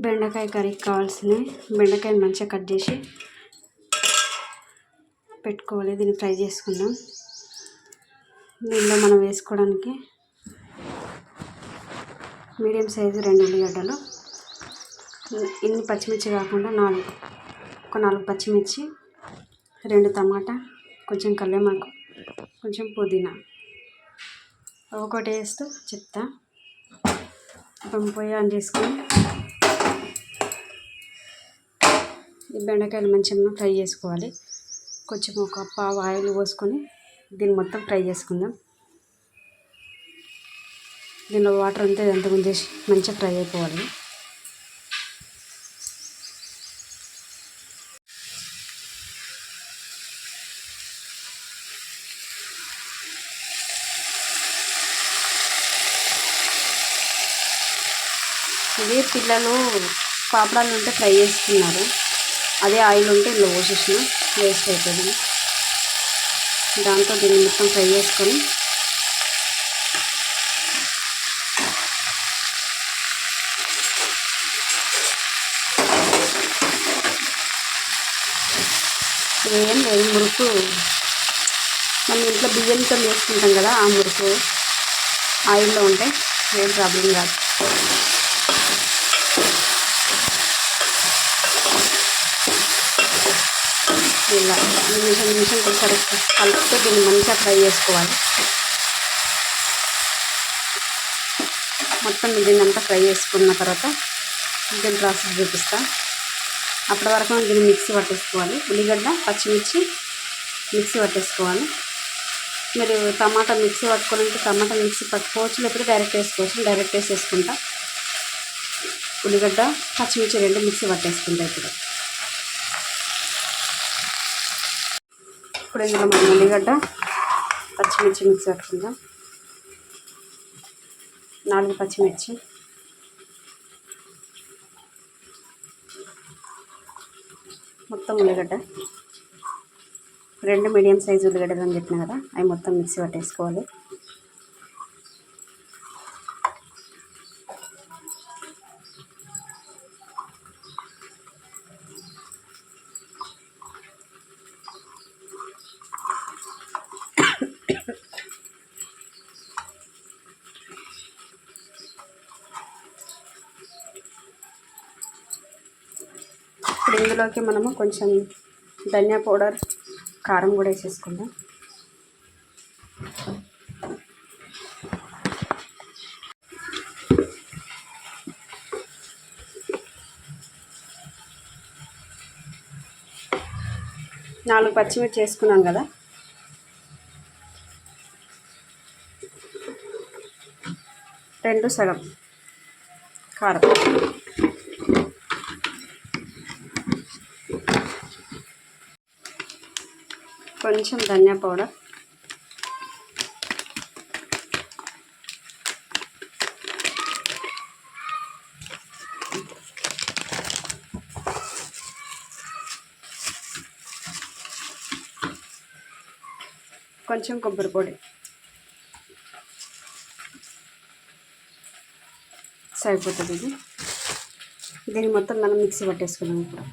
బెండకాయ కర్రీకి కావాల్సినవి బెండకాయని మంచిగా కట్ చేసి పెట్టుకోవాలి. దీన్ని ఫ్రై చేసుకుందాం. దీనిలో మనం వేసుకోవడానికి మీడియం సైజు రెండు ఉల్లిగడ్డలు ఇన్ని పచ్చిమిర్చి కాకుండా నాలుగు ఒక నాలుగు పచ్చిమిర్చి రెండు టమాటా కొంచెం కల్లేమాకు కొంచెం పుదీనా. ఒకటి వేస్తూ చెప్తా. ఇప్పుడు పొయ్యి ఆన్ చేసుకొని బెండకాయలు మంచిగా ఫ్రై చేసుకోవాలి. కొంచెం ఒక పావు ఆయిల్ పోసుకొని దీన్ని మొత్తం ఫ్రై చేసుకుందాం. దీనిలో వాటర్ అంతా ఎంత ముందేసి మంచిగా ఫ్రై అయిపోవాలి. ఇది పిల్లలు పాపడాలు ఉంటే ఫ్రై చేస్తున్నారు అదే ఆయిల్ ఉంటే ఇందులో పోసేసిన వేస్ట్ అవుతుంది దాంతో దీన్ని మొత్తం ఫ్రై చేసుకొని ఏం లేదు మురుకు. మనం ఇంట్లో బియ్యంతో వేసుకుంటాం కదా ఆ మురుకు. ఆయిల్లో ఉంటే ఏం ప్రాబ్లం కాదు ఇలా నిమిషం నిమిషం ఒకసారి కలుపుతూ దీన్ని మంచిగా ఫ్రై చేసుకోవాలి. మొత్తం దీన్ని అంతా ఫ్రై చేసుకున్న తర్వాత దీని ప్రాసెస్ చూపిస్తా. అప్పటి వరకు దీన్ని మిక్సీ పట్టేసుకోవాలి. ఉల్లిగడ్డ పచ్చిమిర్చి మిక్సీ పట్టేసుకోవాలి. మీరు టమాటా మిక్సీ పట్టుకోవాలంటే టమాటా మిక్సీ పట్టుకోవచ్చు లేకపోతే డైరెక్ట్ వేసుకోవచ్చు. డైరెక్ట్ వేసేసుకుంటా. ఉల్లిగడ్డ పచ్చిమిర్చి రెండు మిక్సీ పట్టేసుకుంటా ఇప్పుడు. ఇప్పుడు ఇందులో మనం ఉల్లిగడ్డ పచ్చిమిర్చి మిక్స్ పట్టుకుందాం నాలుగు పచ్చిమిర్చి. మొత్తం ఉల్లిగడ్డ. రెండు మీడియం సైజు ఉల్లిగడ్డలు అని చెప్పిన కదా అవి మొత్తం మిక్సీ పట్టేసుకోవాలి. ఇందులోకి మనము కొంచెం ధనియా పౌడర్ కారం కూడా వేసేసుకుందాం. నాలుగు పచ్చిమిర్చి వేసుకున్నాం కదా. రెండు సగం కారం. కొంచెం ధనియా పౌడర్. కొంచెం కొబ్బరి పొడి. సరిపోతుంది ఇది. దీన్ని మొత్తం మనం మిక్సీ పట్టేసుకున్నాం ఇప్పుడు.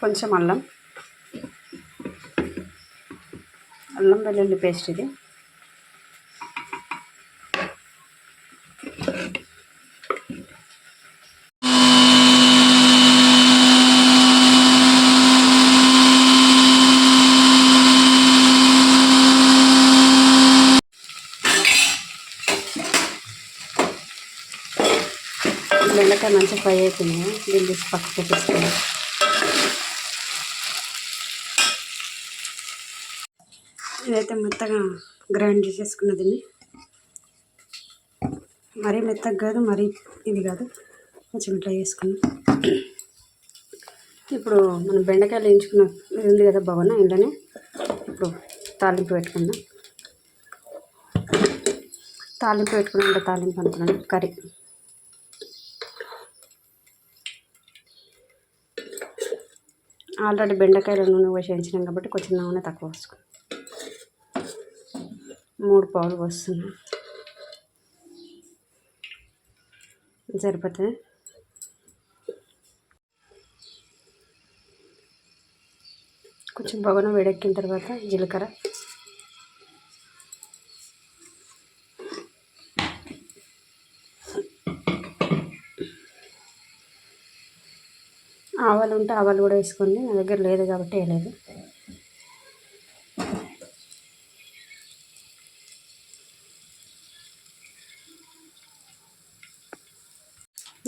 కొంచెం అల్లం. అల్లం వెల్లుల్లి పేస్ట్ ఇది. బెండకాయ మంచిగా ఫ్రై అవుతుంది దీన్ని పక్కకు పెట్టేసుకున్నాం ఇదైతే మెత్తగా గ్రైండ్ చేసేసుకున్నది మరీ మెత్తగా కాదు మరీ ఇది కాదు. కొంచెం ఇట్లా చేసుకున్నాం ఇప్పుడు మనం బెండకాయలు వేయించుకున్న ఇది ఉంది కదా భవన ఇంట్లోనే ఇప్పుడు తాలింపు పెట్టుకుందాం తాలింపు పెట్టుకున్నాం తాలింపు అనుకున్నాను కర్రీ. ఆల్రెడీ బెండకాయలు నూనె పోసేయించినాం కాబట్టి కొంచెం నూనె తక్కువ వేసుకున్నాం మూడు పావులు వస్తుంది సరిపోతుంది కొంచెం బొగన వేడెక్కిన తర్వాత జీలకర్ర. ఆవాలు ఉంటే ఆవాలు కూడా వేసుకోండి. నా దగ్గర లేదు కాబట్టి వేయలేదు.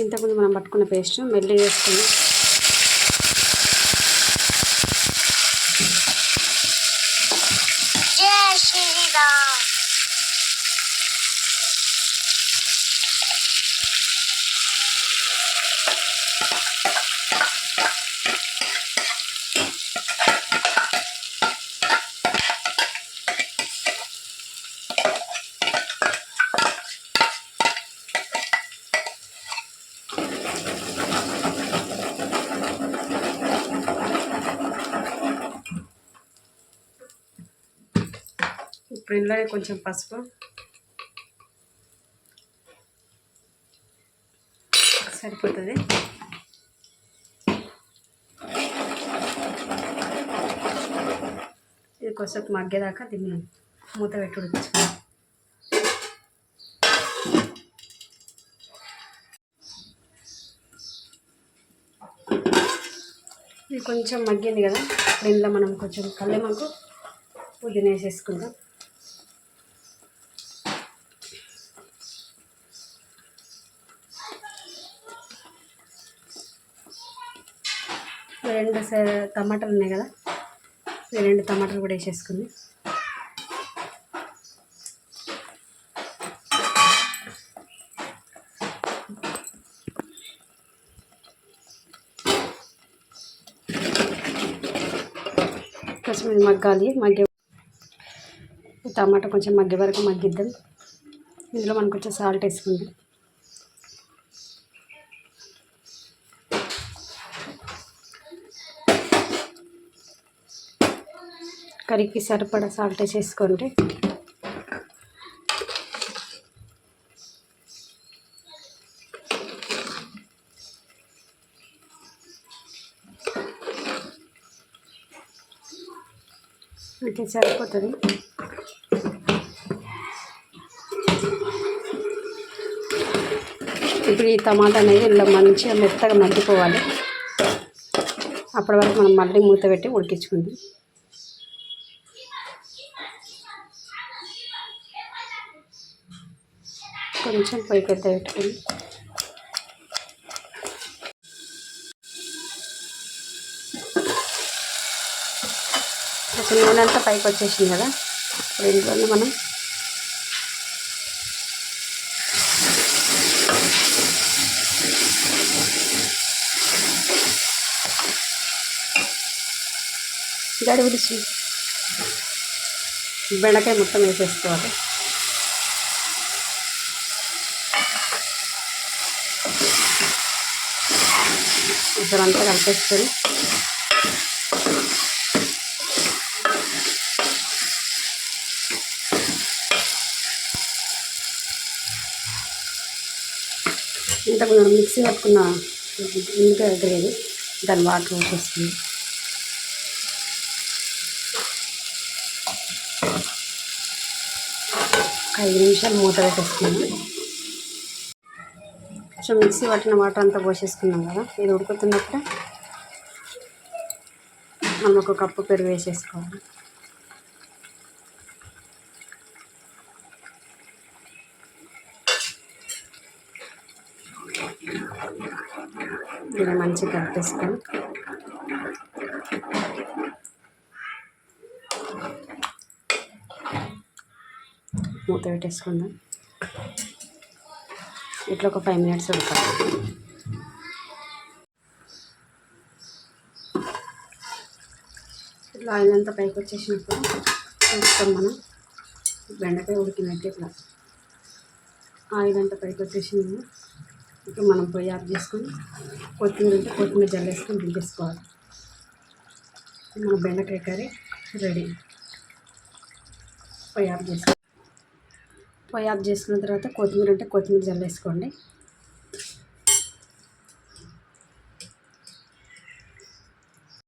ఇంతకుముందు మనం పట్టుకున్న పేస్ట్ మెల్లి వేసుకొని ఇప్పుడు ఇందులోనే కొంచెం పసుపు. సరిపోతుంది. ఇది కొసపు మగ్గేదాకా దీన్ని మూత పెట్టి ఉడికించుకోవాలి ఇది కొంచెం మగ్గింది కదా ఇప్పుడు ఇందులో మనం కొంచెం కల్లెమాకు పుదీనా వేసేసుకుందాం. రెండు స- టమాటాలు ఉన్నాయి కదా రెండు టమాటాలు కూడా వేసేసుకుంది. కొంచెం ఇది మగ్గాలి మగ్గే ఈ టమాటా కొంచెం మగ్గే వరకు మగ్గిద్దాం. ఇందులో మనం కొంచెం సాల్ట్ వేసుకుందాం. కర్రీకి సరిపడా సాల్ట్ వేసేసుకోండి ఓకే సరిపోతుంది. ఇప్పుడు ఈ టమాటా అనేది ఇలా మంచిగా మెత్తగా మగ్గిపోవాలి. అప్పటి వరకు మనం మళ్ళీ మూత పెట్టి ఉడికించుకుందాం. కొంచెం పొయ్యి పెద్ద పెట్టుకుని. అసలు నూనె అంతా పైకి వచ్చేసింది కదా ఇప్పుడు ఇంట్లో మనం గడి విడిచి బెండకాయ మొత్తం వేసేసుకోవాలి. ఇప్పుడు అంతా కలిపేసుకొని. ఇంతకు మనం మిక్సీ పట్టుకున్న ఇంకా గ్రేవీ దాని వాటర్ వచ్చేస్తుంది ఐదు నిమిషాలు మూత పెట్టేస్తున్నాను కొంచెం మిక్సీ పట్టిన వాటర్ అంతా పోసేసుకున్నాం కదా ఇది ఉడుకుతున్నప్పుడు మనం ఒక కప్పు పెరుగు వేసేసుకోవాలి. ఇలా మంచిగా కలిపేసుకొని మూత పెట్టేసుకుందాం. ఇట్లా ఒక ఫైవ్ మినిట్స్ ఉడకాలి ఇట్లా ఆయిల్ అంతా పైకి వచ్చేసినప్పుడు చూస్తాం మనం. బెండకాయ ఉడికినట్టు ఇట్లా. ఆయిల్ అంతా పైకి వచ్చేసింది. ఇప్పుడు మనం పొయ్యి ఆఫ్ చేసుకొని కొత్తిమీర ఉంటే కొత్తిమీర జల్లేసుకొని దింపేసుకోవాలి. మన బెండకాయ కర్రీ రెడీ. పొయ్యి ఆఫ్ చేసుకోవాలి పొయ్యి ఆఫ్ చేసుకున్న తర్వాత కొత్తిమీర ఉంటే కొత్తిమీర జల్లేసుకోండి.